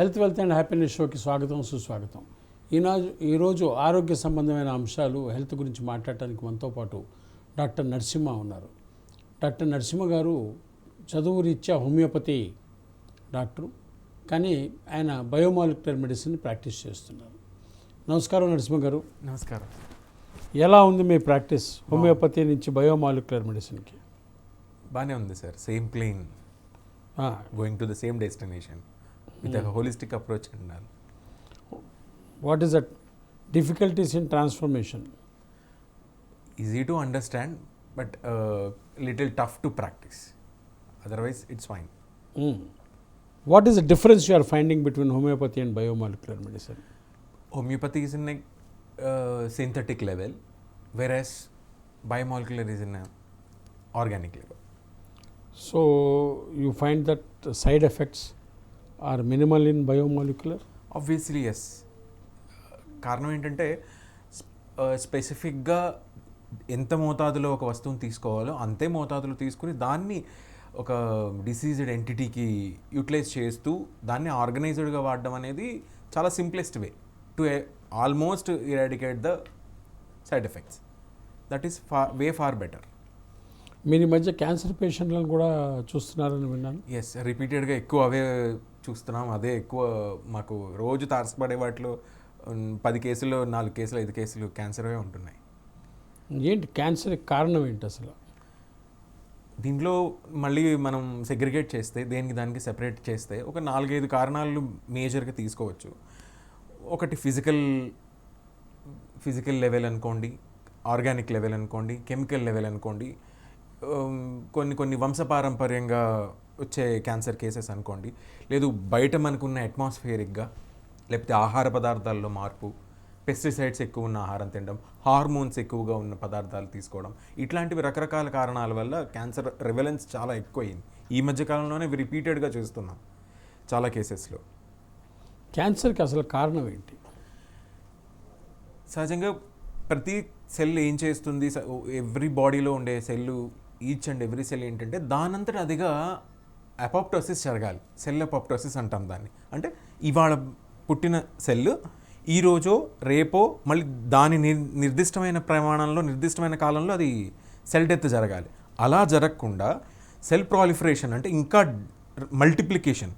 Health wealth and happiness షోకి స్వాగతం సుస్వాగతం. ఈనాడు ఈరోజు ఆరోగ్య సంబంధమైన అంశాలు హెల్త్ గురించి మాట్లాడటానికి మనతో పాటు డాక్టర్ నరసింహ ఉన్నారు. డాక్టర్ నరసింహ గారు చదువు రీత్యా హోమియోపతి డాక్టరు కానీ ఆయన బయోమాలిక్యులర్ మెడిసిన్ ప్రాక్టీస్ చేస్తున్నారు. నమస్కారం నరసింహ గారు. నమస్కారం. ఎలా ఉంది మీ ప్రాక్టీస్ హోమియోపతి నుంచి బయోమాలిక్యులర్ మెడిసిన్కి? బాగానే ఉంది sir same plane going to the same destination with a hmm. holistic approach and all. What is the difficulties in transformation? Easy to understand, but uh, little tough to practice. Otherwise, it's fine. Mm. What is the difference you are finding between homeopathy and biomolecular medicine? Homeopathy is in a uh, synthetic level, whereas biomolecular is in a organic level. So, you find that side effects are minimal in biomolecular? Obviously yes కారణం ఏంటంటే స్పెసిఫిక్గా ఎంత మోతాదులో ఒక వస్తువుని తీసుకోవాలో అంతే మోతాదులో తీసుకుని దాన్ని ఒక డిసీజ్డ్ ఎంటిటీకి యూటిలైజ్ చేస్తూ దాన్ని ఆర్గనైజ్డ్గా వాడడం అనేది చాలా simplest way to almost eradicate the side effects. That is far way far better. మీరు ఈ మధ్య క్యాన్సర్ పేషెంట్లను కూడా చూస్తున్నారని విన్నాను. ఎస్ రిపీటెడ్గా ఎక్కువ అవే చూస్తున్నాం. అదే ఎక్కువ మాకు రోజు తారసపడే వాటిలో పది కేసుల్లో నాలుగు కేసులు ఐదు కేసులు క్యాన్సరే ఉంటున్నాయి. ఏంటి? క్యాన్సర్ కారణం ఏంటి అసలు? దీంట్లో మళ్ళీ మనం సెగ్రిగేట్ చేస్తే దేనికి దానికి సెపరేట్ చేస్తే ఒక నాలుగైదు కారణాలు మేజర్గా తీసుకోవచ్చు. ఒకటి ఫిజికల్ ఫిజికల్ లెవెల్ అనుకోండి ఆర్గానిక్ లెవెల్ అనుకోండి కెమికల్ లెవెల్ అనుకోండి కొన్ని కొన్ని వంశపారంపర్యంగా వచ్చే క్యాన్సర్ కేసెస్ అనుకోండి. లేదు బయట మనకున్న అట్మాస్ఫియరిక్గా లేకపోతే ఆహార పదార్థాల్లో మార్పు పెస్టిసైడ్స్ ఎక్కువ ఉన్న ఆహారం తినడం హార్మోన్స్ ఎక్కువగా ఉన్న పదార్థాలు తీసుకోవడం ఇట్లాంటివి రకరకాల కారణాల వల్ల క్యాన్సర్ రివెలెన్స్ చాలా ఎక్కువయింది ఈ మధ్య కాలంలోనే రిపీటెడ్గా చూస్తున్నాం చాలా కేసెస్లో క్యాన్సర్కి అసలు కారణం ఏంటి? సహజంగా ప్రతి సెల్ ఏం చేస్తుంది? ఎవ్రీ బాడీలో ఉండే cell each and every cell ఏంటంటే దానంతట అదిగా అపాప్టోసిస్ జరగాలి. సెల్ అపాప్టోసిస్ అంటాం దాన్ని. అంటే ఇవాళ పుట్టిన సెల్ ఈరోజో రేపో మళ్ళీ దాని నిర్ నిర్దిష్టమైన ప్రమాణంలో నిర్దిష్టమైన కాలంలో అది సెల్ డెత్ జరగాలి. అలా జరగకుండా సెల్ ప్రాలిఫరేషన్ అంటే ఇంకా మల్టిప్లికేషన్.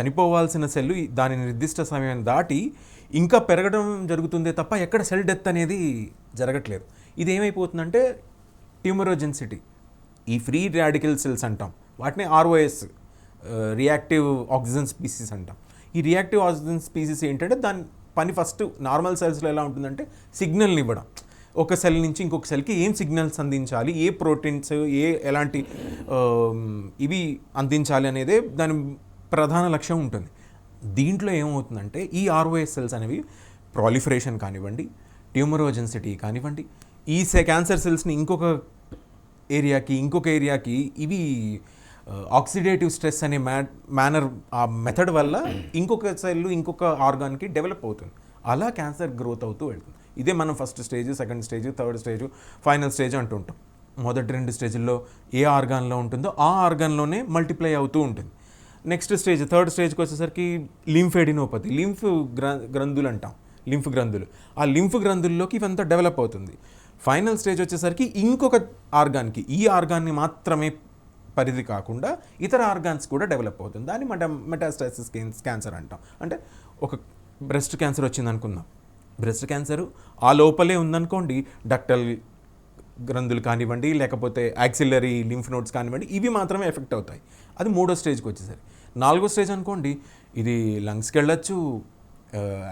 చనిపోవాల్సిన సెల్ దాని నిర్దిష్ట సమయం దాటి ఇంకా పెరగడం జరుగుతుందే తప్ప ఎక్కడ సెల్ డెత్ అనేది జరగట్లేదు. ఇది ఏమైపోతుందంటే ట్యూమరోజెన్సిటీ. ఈ ఫ్రీ రాడికల్ సెల్స్ అంటాం. వాటిని ఆర్ఓఎస్ రియాక్టివ్ ఆక్సిజన్ స్పీసీస్ అంటాం. ఈ రియాక్టివ్ ఆక్సిజన్ స్పీసీస్ ఏంటంటే దాని పని ఫస్ట్ నార్మల్ సెల్స్లో ఎలా ఉంటుందంటే సిగ్నల్ని ఇవ్వడం. ఒక సెల్ నుంచి ఇంకొక సెల్కి ఏం సిగ్నల్స్ అందించాలి ఏ ప్రోటీన్స్ ఏ ఎలాంటి um, ఇవి అందించాలి అనేదే దాని ప్రధాన లక్ష్యం ఉంటుంది. దీంట్లో ఏమవుతుందంటే ఈ ఆర్ఓఎస్ సెల్స్ అనేవి ప్రాలిఫరేషన్ కానివ్వండి ట్యూమరోజెన్సిటీ కానివ్వండి ఈ సె క్యాన్సర్ సెల్స్ని ఇంకొక ఏరియాకి ఇంకొక ఏరియాకి ఇవి ఆక్సిడేటివ్ స్ట్రెస్ అనే మ్యా మేనర్ ఆ మెథడ్ వల్ల ఇంకొక సెల్ ఇంకొక ఆర్గాన్కి డెవలప్ అవుతుంది. అలా క్యాన్సర్ గ్రోత్ అవుతూ వెళ్తుంది. ఇదే మనం first stage second stage third stage final stage అంటుంటాం మొదటి రెండు స్టేజ్లో ఏ ఆర్గాన్లో ఉంటుందో ఆ ఆర్గాన్లోనే మల్టిప్లై అవుతూ ఉంటుంది. నెక్స్ట్ స్టేజ్ థర్డ్ స్టేజ్కి వచ్చేసరికి లింఫెడినోపతి లింఫ్ గ్ర గ్రంథులు అంటాం. లింఫ్ గ్రంథులు. ఆ లింఫ్ గ్రంథుల్లోకి ఇవంతా డెవలప్ అవుతుంది. ఫైనల్ స్టేజ్ వచ్చేసరికి ఇంకొక ఆర్గాన్కి ఈ ఆర్గాన్ని మాత్రమే పరిధి కాకుండా ఇతర ఆర్గాన్స్ కూడా డెవలప్ అవుతుంది. దాన్ని మెట మెటాస్టాసిస్ క్యాన్సర్ అంటాం. అంటే ఒక బ్రెస్ట్ క్యాన్సర్ వచ్చింది అనుకుందాం. బ్రెస్ట్ క్యాన్సర్ ఆ లోపలే ఉందనుకోండి డక్టల్ గ్రంథులు కానివ్వండి లేకపోతే యాక్సిలరీ లింఫ్ నోట్స్ కానివ్వండి ఇవి మాత్రమే ఎఫెక్ట్ అవుతాయి. అది మూడో స్టేజ్కి వచ్చేసరి నాలుగో స్టేజ్ అనుకోండి ఇది లంగ్స్కి వెళ్ళొచ్చు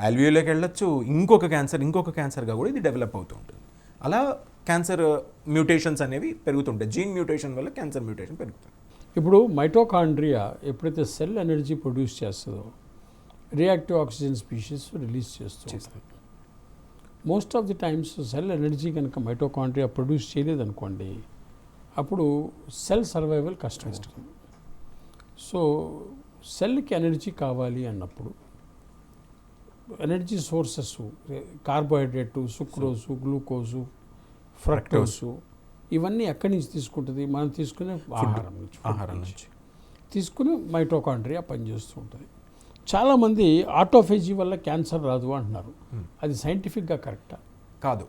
ఆల్వియోలోకి వెళ్ళొచ్చు ఇంకొక క్యాన్సర్ ఇంకొక క్యాన్సర్గా కూడా ఇది డెవలప్ అవుతూ ఉంటుంది. అలా క్యాన్సర్ మ్యూటేషన్స్ అనేవి పెరుగుతుంటాయి. జీన్ మ్యూటేషన్ వల్ల క్యాన్సర్ మ్యూటేషన్ పెరుగుతుంది. ఇప్పుడు మైటోకాండ్రియా ఎప్పుడైతే సెల్ ఎనర్జీ ప్రొడ్యూస్ చేస్తుందో రియాక్టివ్ ఆక్సిజన్ స్పీషీస్ రిలీజ్ చేస్తూ చేస్తుంది. Most of the times cell energy కనుక మైటోకాండ్రియా ప్రొడ్యూస్ చేయలేదనుకోండి అప్పుడు సెల్ సర్వైవల్ కష్టం సో సెల్కి ఎనర్జీ కావాలి అన్నప్పుడు energy sources carbohydrate sucrose glucose fructose. ఇవన్నీ ఎక్కడి నుంచి తీసుకుంటుంది? మనం తీసుకునే ఆహారం నుంచి ఆహారం నుంచి. తీసుకుని మైటోకాండ్రియా పనిచేస్తూ ఉంటుంది. చాలామంది ఆటోఫేజీ వల్ల క్యాన్సర్ రాదు అంటున్నారు. అది సైంటిఫిక్గా కరెక్టా? కాదు.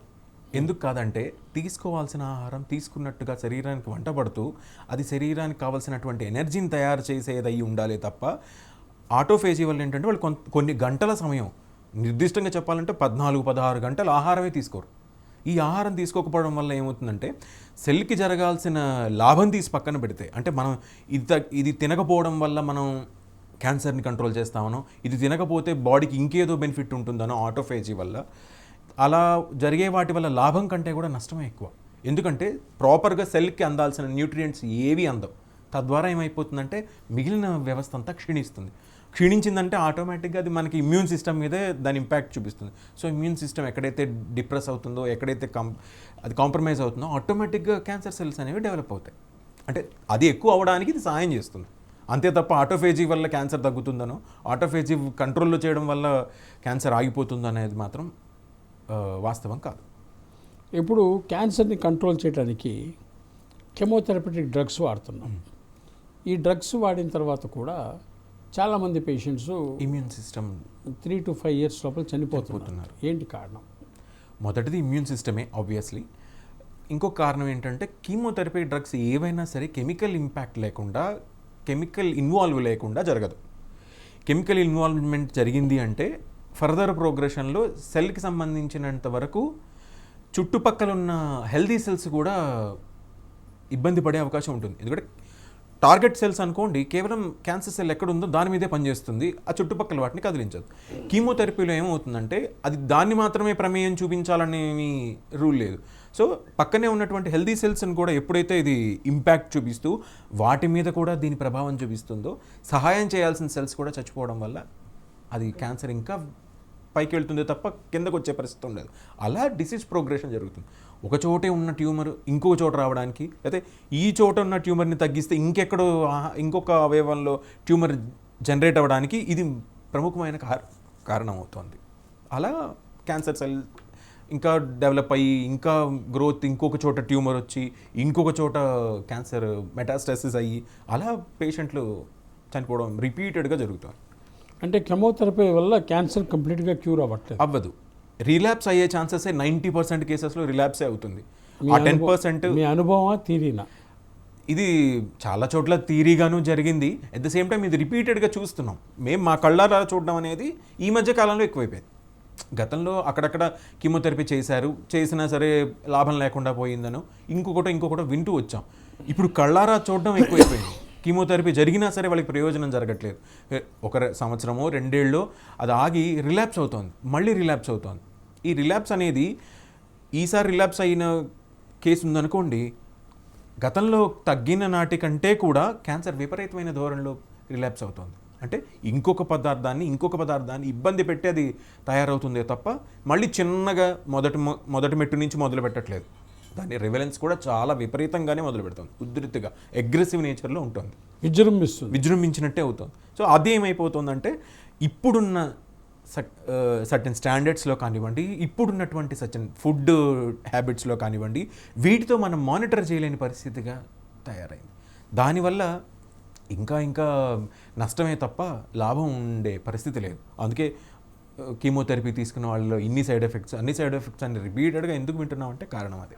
ఎందుకు కాదంటే తీసుకోవాల్సిన ఆహారం తీసుకున్నట్టుగా శరీరానికి వంట పడుతూ అది శరీరానికి కావాల్సినటువంటి ఎనర్జీని తయారు చేసేది అయి ఉండాలి తప్ప ఆటోఫేజీ వల్ల ఏంటంటే వాళ్ళు కొన్- కొన్ని గంటల సమయం నిర్దిష్టంగా చెప్పాలంటే పద్నాలుగు పదహారు గంటలు ఆహారమే తీసుకోరు. ఈ ఆహారం తీసుకోకపోవడం వల్ల ఏమవుతుందంటే సెల్కి జరగాల్సిన లాభం తీసి పక్కన పెడితే అంటే మనం ఇది ఇది తినకపోవడం వల్ల మనం క్యాన్సర్ని కంట్రోల్ చేస్తామనో ఇది తినకపోతే బాడీకి ఇంకేదో బెనిఫిట్ ఉంటుందనో ఆటోఫేజీ వల్ల అలా జరిగే వాటి వల్ల లాభం కంటే కూడా నష్టమే ఎక్కువ. ఎందుకంటే ప్రాపర్గా సెల్కి అందాల్సిన న్యూట్రియంట్స్ ఏవి అందవు. తద్వారా ఏమైపోతుందంటే మిగిలిన వ్యవస్థ అంతా క్షీణిస్తుంది. క్షీణించిందంటే ఆటోమేటిక్గా అది మనకి ఇమ్యూన్ సిస్టమ్ మీదే దాని ఇంపాక్ట్ చూపిస్తుంది. సో ఇమ్యూన్ సిస్టమ్ ఎక్కడైతే డిప్రెస్ అవుతుందో ఎక్కడైతే కం అది కాంప్రమైజ్ అవుతుందో ఆటోమేటిక్గా క్యాన్సర్ సెల్స్ అనేవి డెవలప్ అవుతాయి. అంటే అది ఎక్కువ అవడానికి ఇది సహాయం చేస్తుంది. అంతే తప్ప ఆటోఫేజీ వల్ల క్యాన్సర్ తగ్గుతుందనో ఆటోఫేజీ కంట్రోల్లో చేయడం వల్ల క్యాన్సర్ ఆగిపోతుందో అనేది మాత్రం వాస్తవం కాదు. ఇప్పుడు క్యాన్సర్ని కంట్రోల్ చేయడానికి కెమోథెరపటిక్ డ్రగ్స్ వాడుతున్నాం. ఈ డ్రగ్స్ వాడిన తర్వాత కూడా చాలామంది patients immune system three to five years లోపల చనిపోతున్నారు. ఏంటి కారణం? మొదటిది ఇమ్యూన్ సిస్టమే ఆబ్వియస్లీ ఇంకొక కారణం ఏంటంటే కీమోథెరపీ డ్రగ్స్ ఏవైనా సరే కెమికల్ ఇంపాక్ట్ లేకుండా కెమికల్ ఇన్వాల్వ్ లేకుండా జరగదు. కెమికల్ ఇన్వాల్వ్మెంట్ జరిగింది అంటే ఫర్దర్ ప్రోగ్రెషన్లో సెల్కి సంబంధించినంత వరకు చుట్టుపక్కల ఉన్న హెల్దీ సెల్స్ కూడా ఇబ్బంది పడే అవకాశం ఉంటుంది. ఎందుకంటే టార్గెట్ సెల్స్ అనుకోండి కేవలం క్యాన్సర్ సెల్ ఎక్కడ ఉందో దాని మీదే పనిచేస్తుంది. ఆ చుట్టుపక్కల వాటిని కదిలించదు. కీమోథెరపీలో ఏమవుతుందంటే అది దాన్ని మాత్రమే ప్రమేయం చూపించాలనేమి రూల్ లేదు. సో పక్కనే ఉన్నటువంటి హెల్దీ సెల్స్ని కూడా ఎప్పుడైతే ఇది ఇంపాక్ట్ చూపిస్తూ వాటి మీద కూడా దీని ప్రభావం చూపిస్తుందో సహాయం చేయాల్సిన సెల్స్ కూడా చచ్చిపోవడం వల్ల అది క్యాన్సర్ ఇంకా పైకి వెళ్తుంది తప్ప కిందకు వచ్చే పరిస్థితి ఉండదు. అలా డిసీజ్ ప్రోగ్రెషన్ జరుగుతుంది. ఒక చోటే ఉన్న ట్యూమర్ ఇంకొక చోట రావడానికి అయితే ఈ చోట ఉన్న ట్యూమర్ని తగ్గిస్తే ఇంకెక్కడో ఇంకొక అవయవంలో ట్యూమర్ జనరేట్ అవ్వడానికి ఇది ప్రముఖమైన కార కారణం అవుతుంది అలా క్యాన్సర్ సెల్ ఇంకా డెవలప్ అయ్యి ఇంకా గ్రోత్ ఇంకొక చోట ట్యూమర్ వచ్చి ఇంకొక చోట క్యాన్సర్ మెటాస్టాసిస్ అయ్యి అలా పేషెంట్లు చనిపోవడం రిపీటెడ్గా జరుగుతుంది. అంటే కెమోథెరపీ వల్ల క్యాన్సర్ కంప్లీట్గా క్యూర్ అవ్వట్లేదు. అవ్వదు. రిలాప్స్ అయ్యే ఛాన్సెస్ నైంటీ పర్సెంట్ కేసెస్లో రిలాప్సే అవుతుంది. ఆ టెన్ పర్సెంట్ మీ అనుభవమా తీరినా ఇది చాలా చోట్ల థీరీగాను జరిగింది. అట్ ద సేమ్ టైం ఇది రిపీటెడ్గా చూస్తున్నాం. మేము మా కళ్ళారా చూడడం అనేది ఈ మధ్య కాలంలో ఎక్కువైపోయింది. గతంలో అక్కడక్కడ కీమోథెరపీ చేశారు. చేసినా సరే లాభం లేకుండా పోయిందనో ఇంకొకటి ఇంకొకటి వింటూ వచ్చాం. ఇప్పుడు కళ్ళారా చూడడం ఎక్కువైపోయింది. కీమోథెరపీ జరిగినా సరే వాళ్ళకి ప్రయోజనం జరగట్లేదు. ఒక సంవత్సరమో రెండేళ్ళలో అది ఆగి రిలాప్స్ అవుతోంది. మళ్ళీ రిలాప్స్ అవుతోంది. ఈ రిలాప్స్ అనేది ఈసారి రిలాప్స్ అయిన కేసు ఉందనుకోండి గతంలో తగ్గిన నాటి కంటే కూడా క్యాన్సర్ విపరీతమైన ధోరణిలో రిలాప్స్ అవుతుంది. అంటే ఇంకొక పదార్థాన్ని ఇంకొక పదార్థాన్ని ఇబ్బంది పెట్టి అది తయారవుతుందే తప్ప మళ్ళీ చిన్నగా మొదటి మొదటి మెట్టు నుంచి మొదలు పెట్టట్లేదు దాని రివెలెన్స్ కూడా చాలా విపరీతంగానే మొదలు పెడుతుంది. ఉధృతిగా అగ్రెసివ్ నేచర్లో ఉంటుంది. విజృంభిస్తుంది. విజృంభించినట్టే అవుతుంది. సో అది ఏమైపోతుందంటే ఇప్పుడున్న సర్టన్ స్టాండర్డ్స్లో కానివ్వండి ఇప్పుడున్నటువంటి సర్టన్ ఫుడ్ హ్యాబిట్స్లో కానివ్వండి వీటితో మనం మానిటర్ చేయలేని పరిస్థితిగా తయారైంది. దానివల్ల ఇంకా ఇంకా నష్టమే తప్ప లాభం ఉండే పరిస్థితి లేదు. అందుకే కీమోథెరపీ తీసుకున్న వాళ్ళలో ఇన్ని సైడ్ ఎఫెక్ట్స్ అన్ని సైడ్ ఎఫెక్ట్స్ అన్ని రిపీటెడ్గా ఎందుకు వింటున్నామంటే కారణం అదే.